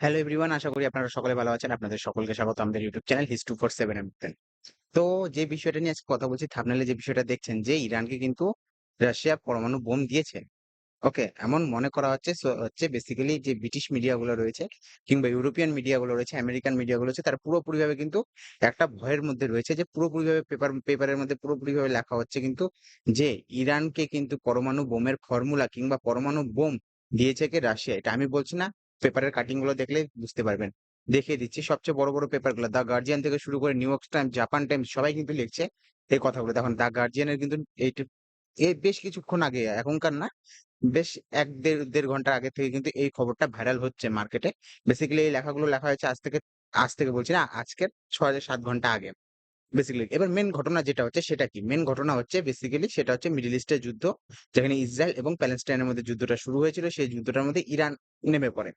Hello everyone আশা করি আপনারা সকলে ভালো আছেন। আপনাদের সকলকে স্বাগত আমাদের YouTube channel his two four seven তো যে বিষয়টা নিয়ে আজকে কথা বলছি থামনেলে যে বিষয়টা দেখছেন যে ইরানকে কিন্তু রাশিয়া পরমাণু বোম দিয়েছে। ওকে, এমন মনে করা হচ্ছে হচ্ছে বেসিক্যালি যে ব্রিটিশ মিডিয়াগুলো রয়েছে কিংবা ইউরোপিয়ান মিডিয়াগুলো রয়েছে, আমেরিকান মিডিয়াগুলো রয়েছে, তারা পুরোপুরিভাবে কিন্তু একটা ভয়ের মধ্যে রয়েছে যে পুরোপুরিভাবে পেপার পেপারের মধ্যে পুরোপুরিভাবে লেখা হচ্ছে কিন্তু যে ইরানকে কিন্তু পরমাণু বোমের ফর্মুলা কিংবা পরমাণু বোম দিয়েছে কি রাশিয়া। এটা আমি বলছি না পেপারের কাটিংগুলো দেখলে বুঝতে পারবেন। দেখিয়ে দিচ্ছি, সবচেয়ে বড় বড় পেপারগুলো দ্য গার্জিয়ান থেকে শুরু করে New York Time Japan Times সবাই কিন্তু লিখছে এই কথাগুলো। দেখুন দ্য গার্জিয়ানের কিন্তু এই বেশ কিছুক্ষণ আগে, এখনকার না, বেশ এক দেড় দেড় ঘণ্টা আগে থেকে কিন্তু এই খবরটা ভাইরাল হচ্ছে মার্কেটে বেসিক্যালি এই লেখাগুলো লেখা হয়েছে আজ থেকে আজ থেকে বলছি না আজকের ছয় সাত ঘণ্টা আগে। বেসিক্যালি এবার মেন ঘটনা যেটা হচ্ছে সেটা কি? মেন ঘটনা হচ্ছে বেসিক্যালি সেটা হচ্ছে মিডিল ইস্টের যুদ্ধ, যেখানে ইসরায়েল এবং প্যালেস্টাইনের মধ্যে যুদ্ধটা শুরু হয়েছিল। সেই যুদ্ধটার মধ্যে ইরান নেমে পড়ে।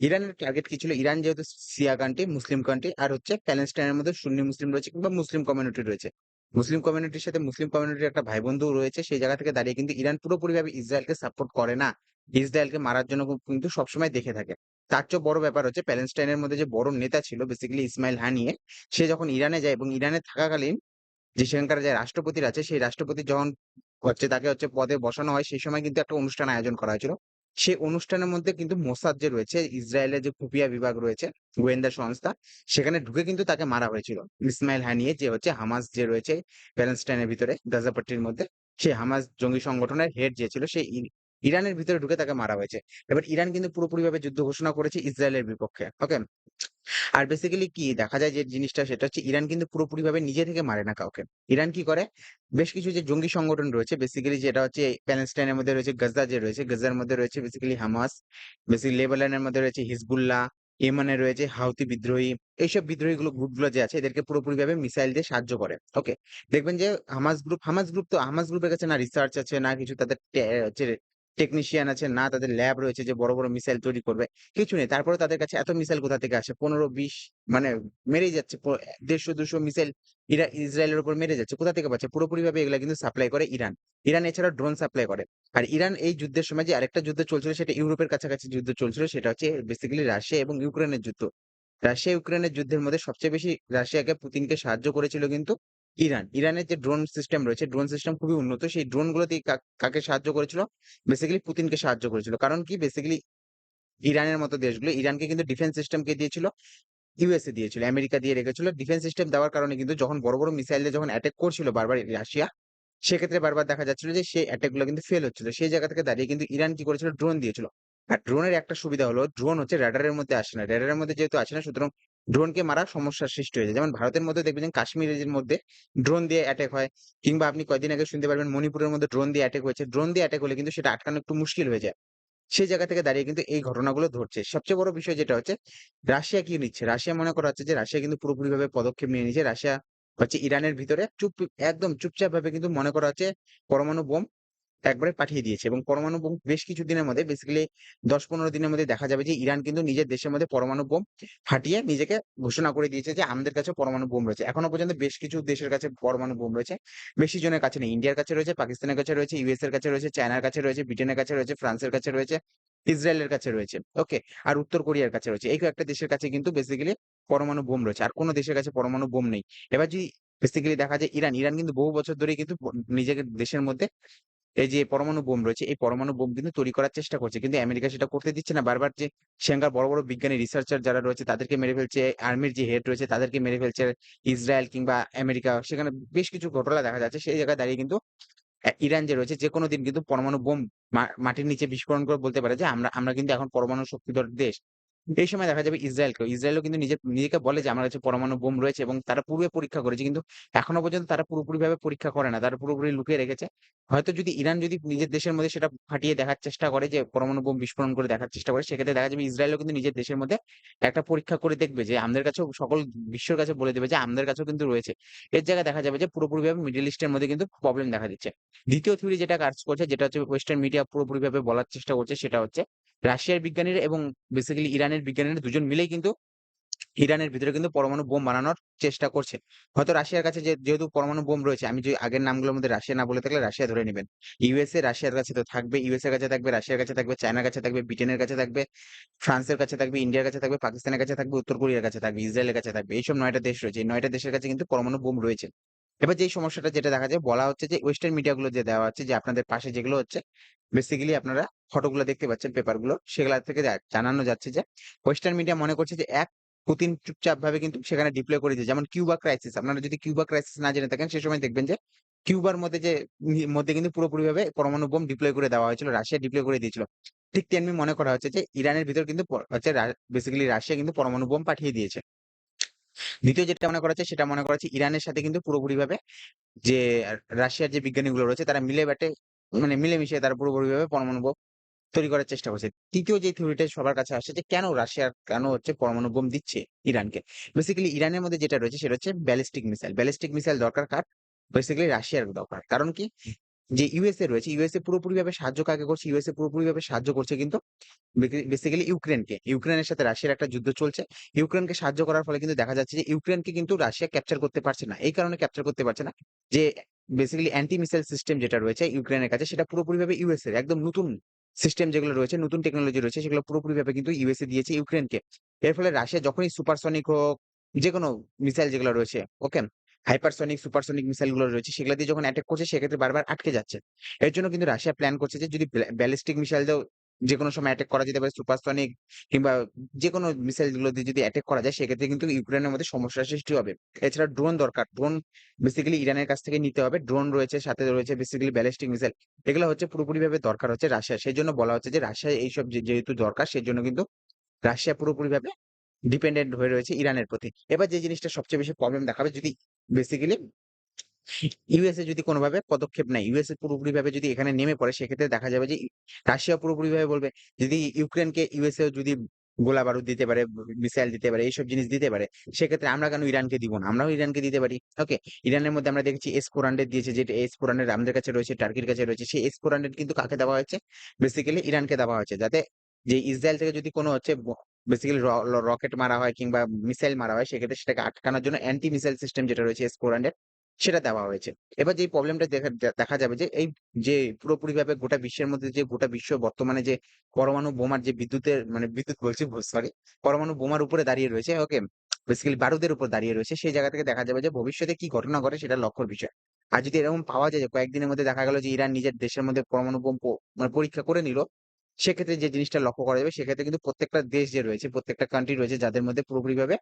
ইরানের টার্গেট কি ছিল? ইরান যেহেতু সিয়া কান্ট্রি মুসলিম কান্ট্রি আর হচ্ছে প্যালেস্টাইনের মধ্যে সুন্নি মুসলিম রয়েছে কিংবা মুসলিম কমিউনিটি রয়েছে। মুসলিম কমিউনিটির সাথে মুসলিম কমিউনিটির একটা ভাই বন্ধু রয়েছে। সেই জায়গা থেকে দাঁড়িয়ে কিন্তু ইরান পুরোপুরিভাবে ইসরায়েলকে সাপোর্ট করে না। ইসরায়েলকে মারার জন্য কিন্তু সবসময় দেখে থাকে। তার চেয়ে বড় ব্যাপার হচ্ছে প্যালেস্টাইনের মধ্যে যে বড় নেতা ছিল বেসিক্যালি ইসমাইল হানিয়ে, সে যখন ইরানে যায় এবং ইরানে থাকাকালীন যে সেখানকার যে রাষ্ট্রপতির আছে, সেই রাষ্ট্রপতি যখন হচ্ছে তাকে হচ্ছে পদে বসানো হয়, সেই সময় কিন্তু একটা অনুষ্ঠান আয়োজন করা হয়েছিল। সেই অনুষ্ঠানের মধ্যে কিন্তু মোসাদ যে রয়েছে, ইসরায়েলের যে খুফিয়া বিভাগ রয়েছে, গোয়েন্দা সংস্থা, সেখানে ঢুকে কিন্তু তাকে মারা হয়েছিল। ইসমাইল হানিয়ে যে হচ্ছে হামাস যে রয়েছে প্যালেস্টাইনের ভিতরে, গাজাপট্টির মধ্যে সেই হামাস জঙ্গি সংগঠনের হেড যে ছিল সেই ইরানের ভিতরে ঢুকে তাকে মারা হয়েছে। এবার ইরান কিন্তু পুরোপুরিভাবে যুদ্ধ ঘোষণা করেছে ইসরায়েলের বিপক্ষে ওকে আর বেসিক্যালি কি, দেখা যায় যে জিনিসটা সেটা হচ্ছে ইরান কিন্তু পুরোপুরিভাবে নিজে থেকে মারে না কাউকে। ইরান কি করে? বেশ কিছু যে জঙ্গি সংগঠন রয়েছে বেসিক্যালি যেটা হচ্ছে প্যালেস্টাইনের মধ্যে রয়েছে, গাজা যে রয়েছে, গাজার মধ্যে রয়েছে বেসিক্যালি হামাস বেসিক্যালি লেবাননের মধ্যে রয়েছে হিজবুল্লাহ, ইয়েমানে রয়েছে হাউতি বিদ্রোহী, এইসব বিদ্রোহী গুলো গ্রুপগুলো যে আছে এদেরকে পুরোপুরিভাবে মিসাইল দিয়ে সাহায্য করে ওকে দেখবেন যে হামাস গ্রুপ হামাস গ্রুপ তো, হামাস গ্রুপের কাছে না রিসার্চ আছে, না কিছু, তাদের হচ্ছে টেকনিশিয়ান আছে, না তাদের ল্যাব রয়েছে যে বড় বড় মিসাইল তৈরি করবে, কিছু নেই। তারপরে তাদের কাছে এত মিসাইল কোথা থেকে আসে? পনেরো, বিশ মানে মেরেই যাচ্ছে দেড়শো, দুশো মিসাইল ইরা, ইসরায়েলের উপর মেরে যাচ্ছে। কোথা থেকে পাচ্ছে? পুরোপুরি ভাবে এগুলা কিন্তু সাপ্লাই করে ইরান। ইরান এছাড়া ড্রোন সাপ্লাই করে। আর ইরান এই যুদ্ধের সময় যে আরেকটা যুদ্ধ চলছিল, সেটা ইউরোপের কাছাকাছি যুদ্ধ চলছিল, সেটা হচ্ছে বেসিক্যালি রাশিয়া এবং ইউক্রেনের যুদ্ধ। রাশিয়া ইউক্রেনের যুদ্ধের মধ্যে সবচেয়ে বেশি রাশিয়াকে পুতিনকে সাহায্য করেছিল কিন্তু ইরান, ইরানের যে ড্রোন সিস্টেম রয়েছে ড্রোন সিস্টেম খুবই উন্নত। সেই ড্রোন গুলোতে কাকে সাহায্য করেছিল? বেসিক্যালি পুতিনকে সাহায্য করেছিল। কারণ কি? বেসিক্যালি ইরানের মতো দেশগুলো, ইরানকে কিন্তু ডিফেন্স সিস্টেমকে দিয়েছিল ইউএসএ দিয়েছিল, আমেরিকা দিয়ে রেখেছিল। ডিফেন্স সিস্টেম দেওয়ার কারণে কিন্তু যখন বড় বড় মিসাইল দিয়ে যখন অ্যাটাক করছিল বারবার রাশিয়া, সেক্ষেত্রে বারবার দেখা যাচ্ছিল যে সেই অ্যাটাকগুলো কিন্তু ফেল হচ্ছিল। সেই জায়গা থেকে দাঁড়িয়ে কিন্তু ইরান কি করেছিল? ড্রোন দিয়েছিল। আর ড্রোনের একটা সুবিধা হলো ড্রোন হচ্ছে র্যাডারের মধ্যে আসে না। র্যাডারের মধ্যে যেহেতু আসে না, সুতরাং ড্রোনকে মারা সমস্যার সৃষ্টি হয়েছে। যেমন ভারতের মধ্যে দেখবেন কাশ্মীরের মধ্যে ড্রোন দিয়ে অ্যাটাক হয়, কিংবা আপনি কয়দিন আগে শুনতে পারবেন মণিপুরের মধ্যে ড্রোন দিয়ে অ্যাটাক হয়েছে। ড্রোন দিয়ে অ্যাটাক হলে কিন্তু সেটা আটকানো একটু মুশকিল হয়ে যায়। সেই জায়গা থেকে দাঁড়িয়ে কিন্তু এই ঘটনাগুলো ধরছে। সবচেয়ে বড় বিষয় যেটা হচ্ছে, রাশিয়া কি নিচ্ছে? রাশিয়া মনে করা হচ্ছে যে রাশিয়া কিন্তু পুরোপুরিভাবে পদক্ষেপ নিয়ে নিচ্ছে রাশিয়া হচ্ছে ইরানের ভিতরে চুপ, একদম চুপচাপ ভাবে কিন্তু মনে করা হচ্ছে পরমাণু বোম একবারে পাঠিয়ে দিয়েছে এবং পরমাণু বোম বেশ কিছু দিনের মধ্যে বেসিক্যালি দশ পনেরো দিনের মধ্যে দেখা যাবে যে ইরান কিন্তু নিজের দেশের মধ্যে পরমাণু বোম ফাটিয়ে নিজেকে ঘোষণা করে দিয়েছে যে আমাদের কাছে পরমাণু বোম রয়েছে। এখনও পর্যন্ত বেশ কিছু দেশের কাছে পরমাণু বোম রয়েছে। বেশি জনের কাছে নেই। ইন্ডিয়ার কাছে রয়েছে, পাকিস্তানের কাছে রয়েছে ইউএস এর কাছে রয়েছে, চায়নার কাছে রয়েছে, ব্রিটেনের কাছে রয়েছে, ফ্রান্সের কাছে রয়েছে, ইসরায়েলের কাছে রয়েছে। ওকে আর উত্তর কোরিয়ার কাছে রয়েছে। এই কয়েকটা দেশের কাছে কিন্তু বেসিক্যালি পরমাণু বোম রয়েছে। আর কোনো দেশের কাছে পরমাণু বোম নেই। এবার যদি বেসিক্যালি দেখা যায় ইরান ইরান কিন্তু বহু বছর ধরে কিন্তু নিজেকে দেশের মধ্যে এই যে পরমাণু বোম রয়েছে, এই পরমাণু বোম কিন্তু তৈরি করার চেষ্টা করছে। কিন্তু আমেরিকা সেটা করতে দিচ্ছে না। বারবার যে সেখানকার বড় বড় বিজ্ঞানী রিসার্চার যারা রয়েছে, তাদেরকে মেরে ফেলছে আর্মির যে হেড রয়েছে, তাদেরকে মেরে ফেলছে, ইসরায়েল কিংবা আমেরিকা, সেখানে বেশ কিছু ঘটনা দেখা যাচ্ছে। সেই জায়গায় দাঁড়িয়ে কিন্তু ইরান যে রয়েছে যে কোনো দিন কিন্তু পরমাণু বোম মাটির নিচে বিস্ফোরণ করে বলতে পারে যে আমরা আমরা কিন্তু এখন পরমাণু শক্তিধর দেশ। এই সময় দেখা যাবে ইসরায়েলকেও। ইসরায়েলও কিন্তু নিজের, নিজেকে বলে যে, আমার কাছে পরমাণু বোম রয়েছে এবং তারা পূর্বে পরীক্ষা করেছে। কিন্তু এখনও পর্যন্ত তারা পুরোপুরি ভাবে পরীক্ষা করে না। তারা পুরোপুরি লুকিয়ে রেখেছে। হয়তো যদি ইরান যদি নিজের দেশের মধ্যে সেটা ফাটিয়ে দেখার চেষ্টা করে যে, পরমাণু বোম বিস্ফোরণ করে দেখার চেষ্টা করে, সেক্ষেত্রে দেখা যাবে ইসরায়েলও কিন্তু নিজের দেশের মধ্যে একটা পরীক্ষা করে দেখবে যে, আমাদের কাছেও সকল বিশ্বের কাছে বলে দেবে যে, আমাদের কাছেও কিন্তু রয়েছে। এর জায়গায় দেখা যাবে যে, পুরোপুরিভাবে মিডল ইস্টের মধ্যে কিন্তু প্রবলেম দেখা দিচ্ছে। দ্বিতীয় থিওরি যেটা কাজ করছে, যেটা হচ্ছে ওয়েস্টার্ন মিডিয়া পুরোপুরিভাবে বলার চেষ্টা করছে, সেটা হচ্ছে রাশিয়ার বিজ্ঞানীরা এবং বেসিক্যালি ইরানের বিজ্ঞানীরা দুজন মিলেই কিন্তু ইরানের ভিতরে কিন্তু পরমাণু বোম বানানোর চেষ্টা করছে। হয়তো রাশিয়ার কাছে যেহেতু পরমাণু বোম রয়েছে, আমি যে আগের নামগুলোর মধ্যে রাশিয়া না বলে থাকলে রাশিয়া ধরে নেবেন ইউএসএ রাশিয়ার কাছে তো থাকবে, ইউএসএ কাছে থাকবে, রাশিয়ার কাছে থাকবে, চায়নার কাছে থাকবে, ব্রিটেনের কাছে থাকবে, ফ্রান্সের কাছে থাকবে, ইন্ডিয়ার কাছে থাকবে, পাকিস্তানের কাছে থাকবে, উত্তর কোরিয়ার কাছে থাকবে, ইসরায়েলের কাছে থাকবে। এইসব নয়টা দেশ রয়েছে। এই ৯ টা দেশের কাছে কিন্তু পরমাণু বোম রয়েছে। এবার যেই সমস্যাটা যেটা দেখা যায়, বলা হচ্ছে যে ওয়েস্টার্ন মিডিয়া গুলো যে দেওয়া হচ্ছে যে আপনাদের পাশে যেগুলো হচ্ছে বেসিক্যালি আপনারা ফটোগুলো দেখতে পাচ্ছেন পেপারগুলো সেগুলো থেকে জানানো যাচ্ছে যে ওয়েস্টার্ন মিডিয়া মনে করছে যে এক পুতিন চুপচাপ ভাবে কিন্তু সেখানে ডিপ্লয় করে দিয়েছে। যেমন কিউবা ক্রাইসিস আপনারা যদি কিউবা ক্রাইসিস না জেনে থাকেন, সে সময় দেখবেন যে কিউবার মধ্যে যে মধ্যে কিন্তু পুরোপুরিভাবে পরমাণু বোম ডিপ্লয় করে দেওয়া হয়েছিল। রাশিয়া ডিপ্লয় করে দিয়েছিল। ঠিক তেমনি মনে করা হচ্ছে যে ইরানের ভিতর কিন্তু হচ্ছে বেসিক্যালি রাশিয়া কিন্তু পরমাণু বোম পাঠিয়ে দিয়েছে। দ্বিতীয় যেটা মনে করা সেটা মনে করা ইরানের সাথে কিন্তু পুরোপুরিভাবে যে রাশিয়ার যে বিজ্ঞানীগুলো রয়েছে, তারা মিলে বাটে মানে মিলেমিশে তারা পুরোপুরিভাবে পরমাণু তৈরি করার চেষ্টা করছে। তৃতীয় যে থিওরিটা সবার কাছে আসছে যে কেন রাশিয়া, কেন হচ্ছে পরমাণু বোম দিচ্ছে ইরানকে? বেসিক্যালি ইরানের মধ্যে যেটা রয়েছে, সেটা হচ্ছে ব্যালিস্টিক মিসাইল। ব্যালিস্টিক মিসাইল দরকার কার? বেসিক্যালি রাশিয়ার দরকার। কারণ কি? যে ইউএসএ রয়েছে, ইউএসএ পুরোপুরিভাবে সাহায্য কাকে করছে? ইউএসএ পুরোপুরিভাবে সাহায্য করছে কিন্তু বেসিক্যালি ইউক্রেনকে। ইউক্রেনের সাথে রাশিয়ার একটা যুদ্ধ চলছে। ইউক্রেনকে সাহায্য করার ফলে কিন্তু দেখা যাচ্ছে যে ইউক্রেনকে কিন্তু রাশিয়া ক্যাপচার করতে পারছে না। এই কারণে ক্যাপচার করতে পারছে না যে বেসিক্যালি অ্যান্টি মিসাইল সিস্টেম যেটা রয়েছে ইউক্রেনের কাছে সেটা পুরোপুরিভাবে ইউএস এর একদম নতুন সিস্টেম যেগুলো রয়েছে, নতুন টেকনোলজি রয়েছে সেগুলো পুরোপুরিভাবে কিন্তু ইউএসএ দিয়েছে ইউক্রেনকে। এর ফলে রাশিয়া যখনই সুপারসনিক হোক, যেকোনো মিসাইল যেগুলো রয়েছে, ওকে? হাইপারসনিক, সুপারসনিক মিসাইলগুলো রয়েছে সেগুলো দিয়ে যখন অ্যাটাক করছে সেক্ষেত্রে বারবার আটকে যাচ্ছে। এর জন্য কিন্তু রাশিয়া প্ল্যান করছে যে যদি ব্যালিস্টিক মিসাইল দিয়েও যেকোনো সময় অ্যাটাক করা যেতে পারে সুপারসনিক কিংবা যেকোনো মিসাইলগুলো দিয়ে যদি অ্যাটাক করা যায় সেক্ষেত্রে কিন্তু ইউক্রেনের মধ্যে সমস্যার সৃষ্টি হবে। এছাড়া ড্রোন দরকার। ড্রোন বেসিক্যালি ইরানের কাছ থেকে নিতে হবে। ড্রোন রয়েছে, সাথে রয়েছে বেসিক্যালি ব্যালিস্টিক মিসাইল। এগুলো হচ্ছে পুরোপুরিভাবে দরকার হচ্ছে রাশিয়ার। সেজন্য বলা হচ্ছে যে রাশিয়া এইসব যে যেহেতু দরকার সেই জন্য কিন্তু রাশিয়া পুরোপুরিভাবে ডিপেন্ডেন্ট হয়ে রয়েছে ইরানের প্রতি। এবার যে জিনিসটা সবচেয়ে বেশি প্রবলেম দেখাবে যদি বেসিক্যালি ইউএসএ যদি কোনোভাবে পদক্ষেপ নেয়, ইউএসএ পুরোপুরিভাবে যদি এখানে নেমে পড়ে সেক্ষেত্রে দেখা যাবে যে রাশিয়া পুরোপুরিভাবে বলবে যদি ইউক্রেনকে ইউএসএ যদি গোলা-বারুদ দিতে পারে, মিসাইল দিতে পারে, এইসব জিনিস দিতে পারে, সেক্ষেত্রে আমরা কেন ইরানকে দিব না? আমরাও ইরানকে দিতে পারি। ওকে? ইরানের মধ্যে আমরা দেখেছি এস-400 দিয়েছে যেটা এস-400 আমাদের কাছে রয়েছে, টার্কির কাছে রয়েছে। সেই এস-400 কিন্তু কাকে দেওয়া হয়েছে? বেসিক্যালি ইরানকে দেওয়া হয়েছে। যাতে যে ইসরায়েল থেকে যদি কোনো হচ্ছে বেসিক্যালি রকেট মারা হয় কিংবা মিসাইল মারা হয় সেক্ষেত্রে সেটাকে আটকানোর জন্য অ্যান্টি মিসাইল সিস্টেম যেটা রয়েছে এস-400 সেটা দেওয়া হয়েছে। এবার যেই প্রবলেমটা দেখা যাবে যে এই যে পুরোপুরিভাবে গোটা বিশ্বের মধ্যে যে গোটা বিশ্ব বর্তমানে যে পরমাণু বোমার যে বিদ্যুতের মানে বিদ্যুৎ বলছি সরি পরমাণু বোমার উপরে দাঁড়িয়ে রয়েছে, ওকে? বেসিক্যালি বারুদের উপর দাঁড়িয়ে রয়েছে। সেই জায়গা থেকে দেখা যাবে যে ভবিষ্যতে কি ঘটনা ঘটে সেটা লক্ষ্যর বিষয়। আর যদি এরকম পাওয়া যায় যে কয়েকদিনের মধ্যে দেখা গেল যে ইরান নিজের দেশের মধ্যে পরমাণু বোম মানে পরীক্ষা করে নিল, সেক্ষেত্রে যে জিনিসটা লক্ষ্য করা যাবে সেক্ষেত্রে কিন্তু প্রত্যেকটা দেশ যে রয়েছে, প্রত্যেকটা কান্ট্রি রয়েছে যাদের মধ্যে পুরোপুরিভাবে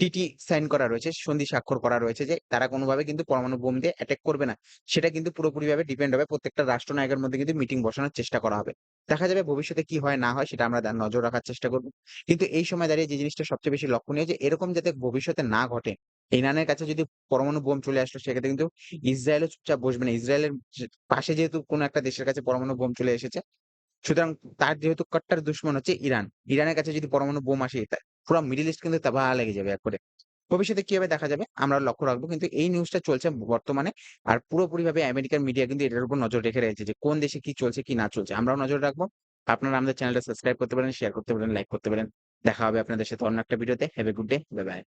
টিটি সাইন করা রয়েছে, সন্ধি স্বাক্ষর করা রয়েছে যে তারা কোনোভাবে কিন্তু পরমাণু বোম দিয়ে অ্যাটাক করবে না। সেটা কিন্তু পুরোপুরিভাবে ডিপেন্ড হবে প্রত্যেকটা রাষ্ট্রনায়কের মধ্যে কিন্তু মিটিং বসানোর চেষ্টা করা হবে। দেখা যাবে ভবিষ্যতে কি হয় না হয় সেটা আমরা নজর রাখার চেষ্টা করব। কিন্তু এই সময় দাঁড়িয়ে যে জিনিসটা সবচেয়ে বেশি লক্ষণীয় যে এরকম যাতে ভবিষ্যতে না ঘটে। ইরানের কাছে যদি পরমাণু বোম চলে আসলো সেক্ষেত্রে কিন্তু ইসরায়েলও চুপচাপ বসবে না। ইসরায়েলের পাশে যেহেতু কোনো একটা দেশের কাছে পরমাণু বোম চলে এসেছে, সুতরাং তার যেহেতু কট্টার দুশমন হচ্ছে ইরান। ইরানের কাছে যদি পরমাণু বোম আসে পুরো মিডিল ইস্ট কিন্তু তাবাহ লেগে যাবে একবারে। ভবিষ্যতে কি হবে দেখা যাবে। আমরা লক্ষ্য রাখব। কিন্তু এই নিউজটা চলছে বর্তমানে। আর পুরোপুরিভাবে আমেরিকার মিডিয়া কিন্তু এটার উপর নজর রেখে রয়েছে যে কোন দেশে কি চলছে কি না চলছে। আমরাও নজর রাখব। আপনারা আমাদের চ্যানেলটা সাবস্ক্রাইব করতে পারেন, শেয়ার করতে পারেন, লাইক করতে পারেন। দেখা হবে আপনাদের সাথে অন্য একটা ভিডিওতে। Have a good day. Bye, bye.